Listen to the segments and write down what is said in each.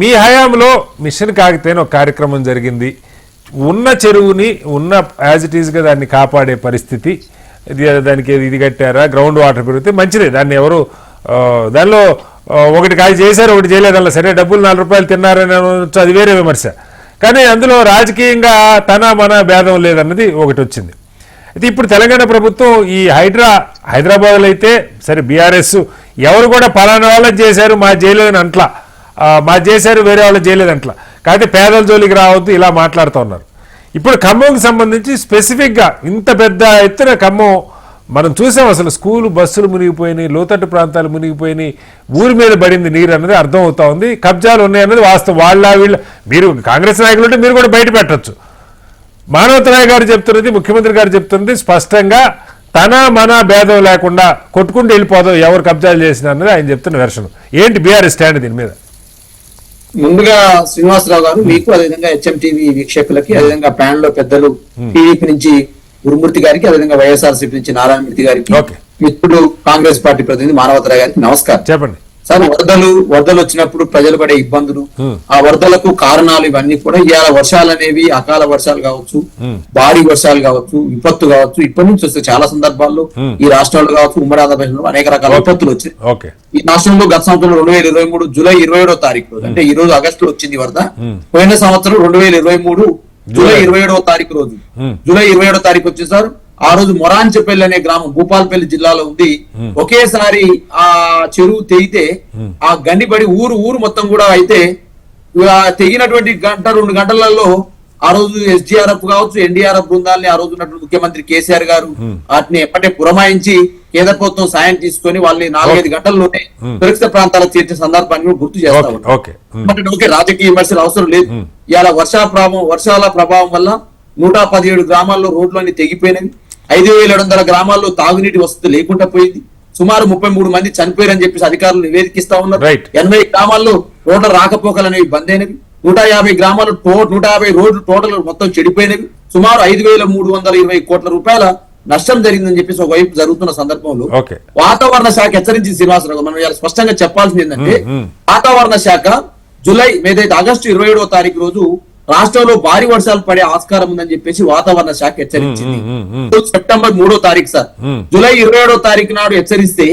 మీ హయాంలో మిషన్ కాగితేనే ఒక కార్యక్రమం జరిగింది. ఉన్న చెరువుని ఉన్న యాజ్ ఇట్ ఈస్గా దాన్ని కాపాడే పరిస్థితి ఇది దానికి ఇది కట్టారా గ్రౌండ్ వాటర్ పెరిగితే మంచిదే. దాన్ని ఎవరు దానిలో ఒకటి కాయ చేశారు ఒకటి చేయలేదు. అలా సరే డబ్బులు నాలుగు రూపాయలు తిన్నారని అది వేరే విమర్శ. కానీ అందులో రాజకీయంగా తన మన భేదం లేదన్నది ఒకటి వచ్చింది. అయితే ఇప్పుడు తెలంగాణ ప్రభుత్వం ఈ హైడ్రా హైదరాబాద్లో అయితే సరే బీఆర్ఎస్ ఎవరు కూడా పలానా వాళ్ళని చేశారు మా చేయలేదని అంట్లా. మా చేశారు వేరే వాళ్ళు చేయలేదు అంట్లా. పేదల జోలికి రావద్దు ఇలా మాట్లాడుతూ ఉన్నారు. ఇప్పుడు ఖమ్మంకి సంబంధించి స్పెసిఫిక్గా ఇంత పెద్ద ఎత్తున ఖమ్మం మనం చూసాం అసలు స్కూలు బస్సులు మునిగిపోయినాయి లోతట్టు ప్రాంతాలు మునిగిపోయినాయి ఊరి మీద పడింది నీరు అన్నది అర్థం అవుతా ఉంది. కబ్జాలు ఉన్నాయన్నది వాస్తవం. వాళ్ళ వీళ్ళ మీరు కాంగ్రెస్ నాయకులు ఉంటే మీరు కూడా బయట పెట్టచ్చు. మానవతరాయ్ గారు చెప్తున్నది ముఖ్యమంత్రి గారు చెప్తున్నది స్పష్టంగా తన మన భేదం లేకుండా కొట్టుకుంటూ వెళ్ళిపోదాం ఎవరు కబ్జాలు చేసిన అన్నది ఆయన చెప్తున్న వెర్షన్. ఏంటి బీఆర్ స్టాండ్ దీని మీద? ముందుగా శ్రీనివాసరావు గారు మీకు అదేవిధంగా హెచ్ఎం టీవీ వీక్షకులకి అదేవిధంగా ప్యాన్లో పెద్దలు టీడీపీ నుంచి గురుమూర్తి గారికి అదేవిధంగా వైఎస్ఆర్సీపీ నుంచి నారాయణమూర్తి గారికి. మిత్రుడు కాంగ్రెస్ పార్టీ ప్రతినిధి మానవతరాయ్ గారికి నమస్కారం. చెప్పండి. సార్ వరదలు వరదలు వచ్చినప్పుడు ప్రజలు పడే ఇబ్బందులు. ఆ వరదలకు కారణాలు ఇవన్నీ కూడా ఇవాళ వర్షాలు అనేవి అకాల వర్షాలు కావచ్చు. భారీ వర్షాలు కావచ్చు విపత్తు కావచ్చు ఇప్పటి నుంచి వస్తే చాలా సందర్భాల్లో. ఈ రాష్ట్రాల్లో కావచ్చు ఉమ్మడి ఆంధ్రప్రదేశ్లో అనేక రకాల విపత్తులు వచ్చాయి ఓకే ఈ రాష్ట్రంలో గత సంవత్సరం రెండు వేల ఇరవై మూడు జూలై ఇరవై ఏడో తారీఖు రోజు అంటే ఈ రోజు ఆగస్టు లో వచ్చింది వరద పోయిన సంవత్సరం రెండు వేల ఇరవై మూడు జూలై ఇరవై ఏడవ తారీఖు రోజు. జూలై ఇరవై ఏడో తారీఖు వచ్చేసారు ఆ రోజు మొరాంచపల్లి అనే గ్రామం భూపాలపల్లి జిల్లాలో ఉంది. ఒకేసారి ఆ చెరువు తెగితే ఆ గండిపడి ఊరు ఊరు మొత్తం కూడా అయితే తెగినటువంటి గంట రెండు గంటలలో ఆ రోజు ఎస్డిఆర్ఎఫ్ కావచ్చు ఎన్డీఆర్ఎఫ్ బృందాలని ఆ రోజు ఉన్నటువంటి ముఖ్యమంత్రి కేసీఆర్ గారు వాటిని ఎప్పటి పురమాయించి కేంద్ర ప్రభుత్వం సాయం తీసుకొని వాళ్ళని నాలుగైదు గంటల్లోనే సురక్షిత ప్రాంతాలకు చేర్చే సందర్భాన్ని కూడా గుర్తు చేస్తా అంటే ఓకే. రాజకీయ విమర్శలు అవసరం లేదు. ఇలా వర్షా ప్రభావం వర్షాల ప్రభావం వల్ల నూట పదిహేడు గ్రామాల్లో రోడ్లన్నీ తెగిపోయినవి. ఐదు వేల ఏడు వందల గ్రామాల్లో తాగునీటి వసతి లేకుండా పోయింది సుమారు ముప్పై మూడు మంది చనిపోయారని చెప్పేసి అధికారులు నివేదికిస్తా ఉన్నారు. ఎనభై గ్రామాల్లో రోడ్ల రాకపోకలు అనేవి బంద్ అయినవి నూట యాభై గ్రామాలు టో- నూట యాభై రోడ్లు టోటల్ మొత్తం చెడిపోయినవి సుమారు ఐదు వేల మూడు వందల ఇరవై కోట్ల రూపాయల నష్టం జరిగిందని చెప్పేసి ఒకవైపు జరుగుతున్న సందర్భంలో వాతావరణ శాఖ హెచ్చరించింది శ్రీనివాసరావు. మనం ఇవాళ స్పష్టంగా చెప్పాల్సింది ఏంటంటే. వాతావరణ శాఖ జూలై ఏదైతే ఆగస్టు ఇరవై ఏడవ తారీఖు రోజు రాష్ట్రంలో భారీ వర్షాలు పడే ఆస్కారం ఉందని చెప్పేసి వాతావరణ శాఖ హెచ్చరించింది. సెప్టెంబర్ మూడో తారీఖు సార్. జూలై ఇరవై ఏడో తారీఖు నాడు హెచ్చరిస్తే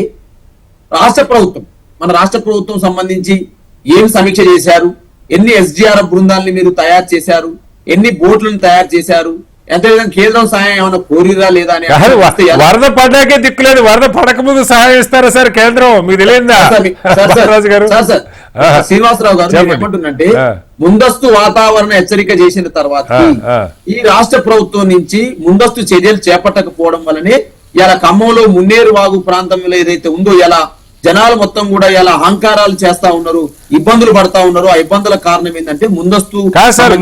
రాష్ట్ర ప్రభుత్వం మన రాష్ట్ర ప్రభుత్వం సంబంధించి ఏం సమీక్ష చేశారు? ఎన్ని ఎస్డిఆర్ఎఫ్ బృందాలని మీరు తయారు చేశారు? ఎన్ని బోట్లను తయారు చేశారు? ఎంత విధంగా కేంద్రం సహాయం ఏమైనా కోరిరా లేదా అని వరద పడ్డాకే దిక్కులేదు వరద పడక ముందు సహాయం ఇస్తారా సార్ కేంద్రం మీకు తెలియదా శ్రీనివాసరావు గారు. ఏమంటుందంటే. ముందస్తు వాతావరణ హెచ్చరిక చేసిన తర్వాత. ఈ రాష్ట్ర ప్రభుత్వం నుంచి ముందస్తు చర్యలు చేపట్టకపోవడం వల్లనే ఇలా ఖమ్మంలో మున్నేరు వాగు ప్రాంతంలో ఏదైతే ఉందో ఇలా జనాలు మొత్తం కూడా ఇలా అహంకారాలు చేస్తా ఉన్నారు ఇబ్బందులు పడతా ఉన్నారు. ఆ ఇబ్బందుల కారణం ఏంటంటే ముందస్తు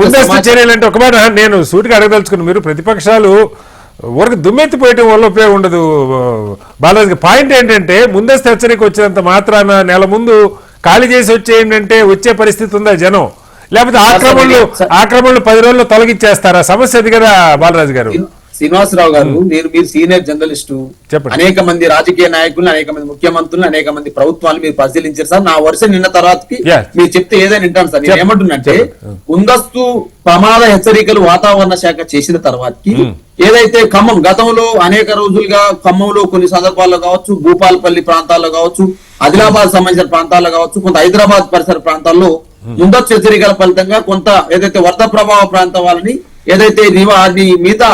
ముందస్తు చర్యలు అంటే ఒక మాట నేను సూటిగా అడగదలుచుకున్నాను మీరు ప్రతిపక్షాలు ఊరికి దుమ్మెత్తిపోయటం వల్ల ఉపయోగం ఉండదు. బాలాజీ పాయింట్ ఏంటంటే ముందస్తు హెచ్చరిక వచ్చినంత మాత్రాన నెల ముందు ఖాళీ చేసి వచ్చేయంటే వచ్చే పరిస్థితి ఉందా జనం? లేకపోతే ఆక్రమణలు. ఆక్రమణలు పది రోజుల్లో తొలగించేస్తారా? సమస్య అది కదా బాలరాజు గారు. శ్రీనివాసరావు గారు మీరు మీరు సీనియర్ జర్నలిస్టు. అనేక మంది రాజకీయ నాయకులు అనేక మంది ముఖ్యమంత్రులు అనేక మంది ప్రభుత్వాలు మీరు పరిశీలించారు సార్ నా వరుస నిన్న తర్వాతకి Yes. మీరు చెప్తే ఏదైనా వింటాను సార్ నేను. ఏమంటున్నంటే. ముందస్తు ప్రమాద హెచ్చరికలు వాతావరణ శాఖ చేసిన తర్వాతకి ఏదైతే ఖమ్మం గతంలో అనేక రోజులుగా ఖమ్మంలో కొన్ని సందర్భాల్లో కావచ్చు భూపాలపల్లి ప్రాంతాల్లో కావచ్చు ఆదిలాబాద్ సంబంధించిన ప్రాంతాల్లో కావచ్చు కొంత హైదరాబాద్ పరిసర ప్రాంతాల్లో ముందస్తు హెచ్చరికల ఫలితంగా కొంత ఏదైతే వరద ప్రభావ ప్రాంతం వాళ్ళని ఏదైతే అది మిగతా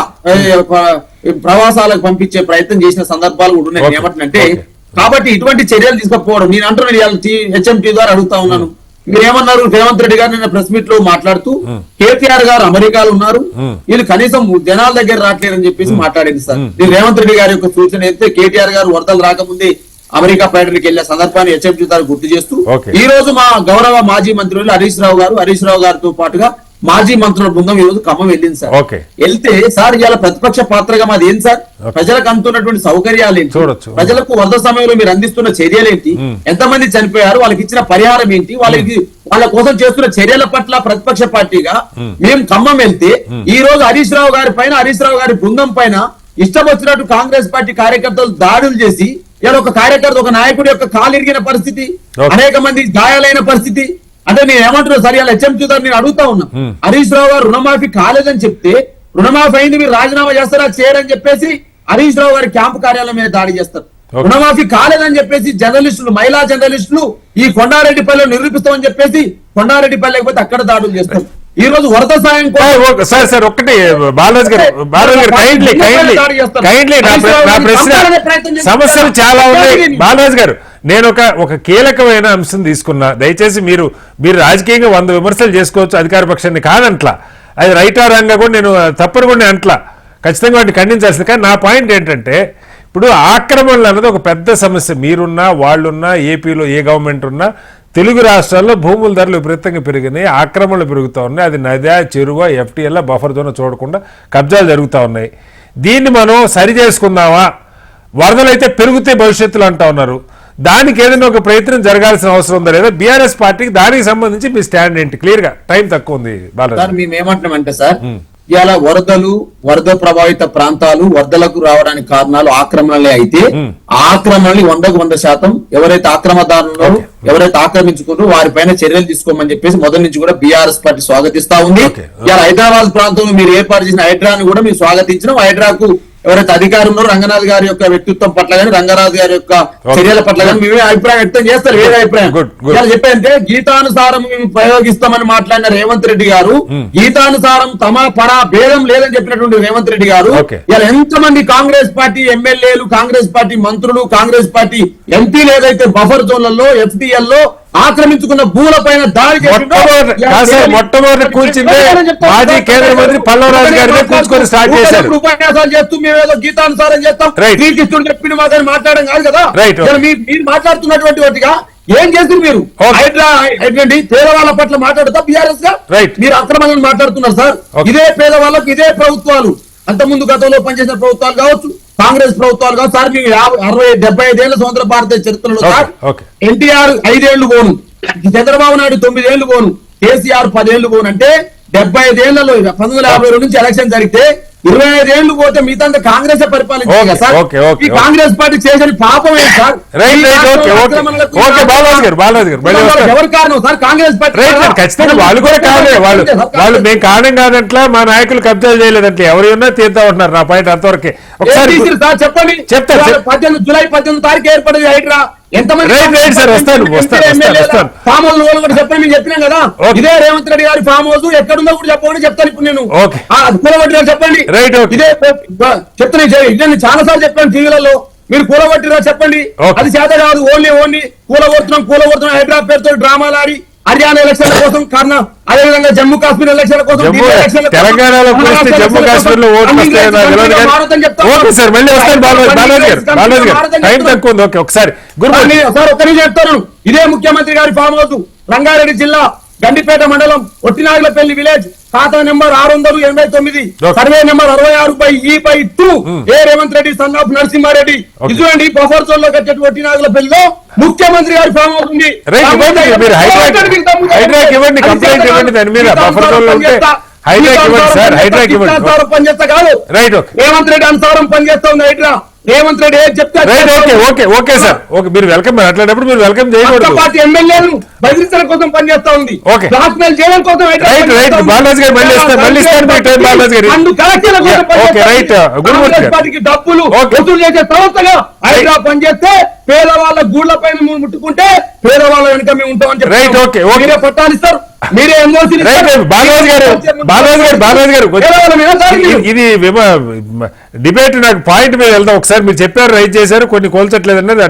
ప్రవాసాలకు పంపించే ప్రయత్నం చేసిన సందర్భాలు కూడా ఉన్నాయి. ఏమంటున్నంటే. కాబట్టి ఇటువంటి చర్యలు తీసుకోకపోవడం నేను అంటున్నాను హెచ్ఎంటీ ద్వారా అడుగుతా ఉన్నాను. మీరు ఏమన్నారు రేవంత్ రెడ్డి గారు నిన్న ప్రెస్ మీట్లో మాట్లాడుతూ కేటీఆర్ గారు అమెరికాలో ఉన్నారు. వీళ్ళు కనీసం జనాల దగ్గర రావట్లేదని చెప్పేసి మాట్లాడింది సార్. నేను రేవంత్ రెడ్డి గారి యొక్క సూచన అయితే కేటీఆర్ గారు వరదలు రాకముందే అమెరికా పర్యటనకి వెళ్ళే సందర్భాన్ని హెచ్ఎంటీ ద్వారా గుర్తు చేస్తూ. ఈ రోజు మా గౌరవ మాజీ మంత్రులు హరీష్ రావు గారు హరీష్ రావు గారితో పాటుగా మాజీ మంత్రుల బృందం ఈ రోజు ఖమ్మం వెళ్ళింది సార్. ఓకే. వెళ్తే సార్ ఇవాళ ప్రతిపక్ష పాత్రగా మాది ఏం సార్? ప్రజలకు అందుతున్నటువంటి సౌకర్యాలు ఏంటి? చూడొచ్చు. ప్రజలకు వరద సమయంలో మీరు అందిస్తున్న చర్యలు ఏంటి? ఎంతమంది చనిపోయారు? వాళ్ళకి ఇచ్చిన పరిహారం ఏంటి? వాళ్ళకి వాళ్ళ కోసం చేస్తున్న చర్యల పట్ల ప్రతిపక్ష పార్టీగా మేము. ఖమ్మం వెళ్తే ఈ రోజు హరీష్ రావు గారి పైన హరీష్ రావు గారి బృందం పైన ఇష్టం వచ్చినట్టు కాంగ్రెస్ పార్టీ కార్యకర్తలు దాడులు చేసి ఇలా ఒక కార్యకర్త ఒక నాయకుడి యొక్క కాలు ఇరిగిన పరిస్థితి. అనేక మంది గాయాలైన పరిస్థితి అంటే నేను ఏమంటున్నా సరే అలా హెచ్ఎం చూద్దాం నేను అడుగుతా ఉన్నా. హరీష్ రావు గారు రుణమాఫీ కాలేదని చెప్తే రుణమాఫీ అయింది మీరు రాజీనామా చేస్తారా చేయరని చెప్పేసి హరీష్ రావు గారి క్యాంపు కార్యాలయం మీద దాడి చేస్తారు. రుణమాఫీ కాలేదని చెప్పేసి జర్నలిస్టులు మహిళా జర్నలిస్టులు ఈ కొండారెడ్డిపల్లిలో నిరూపిస్తామని చెప్పేసి కొండారెడ్డిపల్లి లేకపోతే అక్కడ దాడులు చేస్తారు. ఈ రోజు వరద సాయం సార్ సార్ ఒక్కటి బాలరాజ్ గారు బాలరాజ్ గారు కైండ్లీ కైండ్లీ కైండ్లీ నా ప్రశ్న సమస్యలు చాలా ఉన్నాయి. బాలరాజ్ గారు నేను ఒక ఒక కీలకమైన అంశం తీసుకున్నా. దయచేసి మీరు మీరు రాజకీయంగా వంద విమర్శలు చేసుకోవచ్చు అధికార పక్షాన్ని కాదంట్లా. అది రైటా రంగా కూడా నేను తప్పని కూడా నేను అంట్లా. ఖచ్చితంగా వాటిని ఖండించాల్సింది. కానీ నా పాయింట్ ఏంటంటే ఇప్పుడు ఆక్రమణలు అన్నది ఒక పెద్ద సమస్య. మీరున్నా వాళ్ళున్నా ఏపీలో ఏ గవర్నమెంట్ ఉన్నా తెలుగు రాష్ట్రాల్లో భూముల ధరలు విపరీతంగా పెరిగినాయి ఆక్రమణలు పెరుగుతూ ఉన్నాయి. అది నదా చెరువ ఎఫ్టీఎల్ బఫర్ జోన్ చూడకుండా కబ్జాలు జరుగుతూ ఉన్నాయి. దీన్ని మనం సరి చేసుకుందామా? వరదలు అయితే పెరిగితే భవిష్యత్తులో అంటా ఉన్నారు. దానికి ఏదైనా ఒక ప్రయత్నం జరగాల్సిన అవసరం ఉందా లేదా? బీఆర్ఎస్ పార్టీకి దానికి సంబంధించి మీ స్టాండ్ ఏంటి? క్లియర్గా టైం తక్కువ ఉంది మేము ఏమంటున్నామంటే సార్ ఇవాళ వరదలు వరద ప్రభావిత ప్రాంతాలు వరదలకు రావడానికి కారణాలు ఆక్రమణలే అయితే ఆ ఆక్రమణలు వందకు వంద శాతం ఎవరైతే ఆక్రమదారులు ఎవరైతే ఆక్రమించుకున్నారో వారిపైన చర్యలు తీసుకోమని చెప్పేసి మొదటి నుంచి కూడా బీఆర్ఎస్ పార్టీ స్వాగతిస్తా ఉంది. ఇవాళ హైదరాబాద్ ప్రాంతంలో మీరు ఏర్పాటు చేసిన హైడ్రాను కూడా మీరు స్వాగతించడం హైడ్రాకు ఎవరైతే అధికారం ఉన్నారో రంగనాథ్ గారి యొక్క వ్యక్తిత్వం పట్ల కానీ రంగనాథ్ గారి యొక్క చర్యల పట్ల కానీ మేమే అభిప్రాయం వ్యక్తం చేస్తారు వేరే అభిప్రాయం. చెప్పంటే గీతానుసారం మేము ప్రయోగిస్తామని మాట్లాడిన రేవంత్ రెడ్డి గారు గీతానుసారం తమ పరా భేదం లేదని చెప్పినటువంటి రేవంత్ రెడ్డి గారు. ఇలా ఎంతమంది కాంగ్రెస్ పార్టీ ఎమ్మెల్యేలు కాంగ్రెస్ పార్టీ మంత్రులు కాంగ్రెస్ పార్టీ ఎంపీలు ఏదైతే బఫర్ జోన్లలో ఎఫ్టీఎల్లో ఆక్రమించుకున్న భూముల పైన దాడి మొట్టమొదటి చెప్తాను. మాజీ కేంద్ర మంత్రి పల్లవరాజు గారినే కూల్చుకొని స్టార్ట్ చేశారు. ఉపన్యాసాలు చేస్తూ మేమేదో గీతానుసారం చేస్తాం Right. శ్రీకృష్ణుడు చెప్పిన మాత్రం మాట్లాడడం కాదు కదా. ఇలా మీరు మాట్లాడుతున్నటువంటి వాటిగా ఏం చేసింది మీరు ఏంటండి పేదవాళ్ళ పట్ల మాట్లాడుతా బీఆర్ఎస్గా. మీరు అక్రమంగా మాట్లాడుతున్నారు సార్. ఇదే పేదవాళ్ళకు ఇదే ప్రభుత్వాలు అంతకుముందు గతంలో పనిచేసిన ప్రభుత్వాలు కావచ్చు కాంగ్రెస్ ప్రభుత్వాలు కావచ్చు సార్ మీకు అరవై డెబ్బై ఐదేళ్ళ స్వతంత్ర భారత చరిత్రలో. సార్. ఎన్టీఆర్ ఐదేళ్ళు పోను చంద్రబాబు నాయుడు తొమ్మిదేళ్ళు పోను కేసీఆర్ పదేళ్ళు పోను అంటే డెబ్బై ఐదేళ్ళలో పంతొమ్మిది వందల యాభై రెండు నుంచి ఎలక్షన్ జరిగితే ఇరవై ఐదేళ్ళు పోతే మిగతా కాంగ్రెస్ సార్? ఈ okay. కాంగ్రెస్ పార్టీ చేసిన పాపం ఏంటి సార్? ఎవరు కారణం sir? Congress party right right ఖచ్చితంగా వాళ్ళు కూడా కాదే వాళ్ళు వాళ్ళు మేము కారణం కాదంట్లా మా నాయకులు కబ్జాలు చేయలేదంటే ఎవరు ఉన్నా తీద్దాం ఉంటున్నారు నా పాయింట్ అంతవరకే. ఒకసారి చెప్పండి. చెప్తా, ఇవాళ చెప్- పద్దెనిమిది జూలై పద్దెనిమిది తారీఖు ఏర్పడింది హైడ్రా. ఎంతమంది. ఫామ్ హౌస్ వాళ్ళు కూడా చెప్పండి మేము చెప్పినాం కదా ఓకే. ఇదే రేవంత్ రెడ్డి గారి ఫామ్ హౌస్ ఎక్కడుందో కూడా చెప్తాను ఇప్పుడు నేను చెప్పండి. ఇదే చెప్తాను ఇదే చాలా సార్లు చెప్పాను టీవీలలో మీరు కూలగొట్టిరా చెప్పండి. అది చేత కాదు ఓన్లీ ఓన్లీ కూలగొడుతున్నాం కూలగొడుతున్నాం హైదరాబాద్ పేరుతో డ్రామాలు ఆడి హర్యానా ఎలక్షన్ల కోసం కారణం అదేవిధంగా జమ్మూ కాశ్మీర్ ఎలక్షన్ల కోసం తెలంగాణలో జమ్మూ కాశ్మీర్లో ఓకే సార్ మళ్ళీ వస్తాను బాలరాజు బాలరాజు గారు బాలరాజు గారు. టైం తక్కువ ఉంది. ఓకే ఒకసారి సార్, చెప్తాను. ఇదే ముఖ్యమంత్రి గారి ఫామ్ హౌస్ రంగారెడ్డి జిల్లా గండిపేట మండలం ఒట్టినాగులపల్లి విలేజ్. ఖాతా నెంబర్ ఆరు వందలు ఎనభై తొమ్మిది. సర్వే నెంబర్ అరవై ఆరు by E by two. A Revanth Reddy son of Narasimhareddy. ఇటువంటి బఫర్ జోన్లో కట్టేటి ఒట్టినాగులపల్లిలో ముఖ్యమంత్రి గారి ఫామ్. అనుసారం పనిచేస్తా. కాదు. రేవంత్ రెడ్డి అనుసారం పనిచేస్తా ఉంది హైడ్రా రేవంత్ రెడ్డి ఏం చెప్తే okay. Okay okay sir okay మీరు వెల్కమ్ మాట్లాడేటప్పుడు మీరు వెల్కమ్ చేయకూడదు పార్టీ ఎమ్మెల్యేలను బెదిరించడం కోసం పనిచేస్తా ఉంది ఓకే. బ్లాక్ మెయిల్ చేయడం కోసం రైట్, రైట్. ఉంది. బాలరాజు గారు మళ్ళీ ఇస్తారు, మళ్ళీ ఇస్తారు మీకు టైం బాలరాజు గారు. అందు కలెక్టర్ల కోసం ఓకే. రైట్. గురుమూర్తి. పార్టీకి డబ్బులు. వసూలు చేసే సంస్థగా హైదరా పనిచేస్తే పేదవాళ్ళ గూళ్ళ పైన మేము ముట్టుకుంటే పేదవాళ్ళ వెనుక మేము ఉంటామని రైట్, ఓకే, ఓకే. మీరే పట్టాలు ఇస్తారు మీరే బాలరాజు గారు బాలరాజు గారు బాలరాజు గారు. ఇది- డిబేట్ నాకు పాయింట్ మీద వెళ్దాం ఒకసారి మీరు చెప్పారు రైట్ చేశారు కొన్ని కోల్చట్లేదు అనేది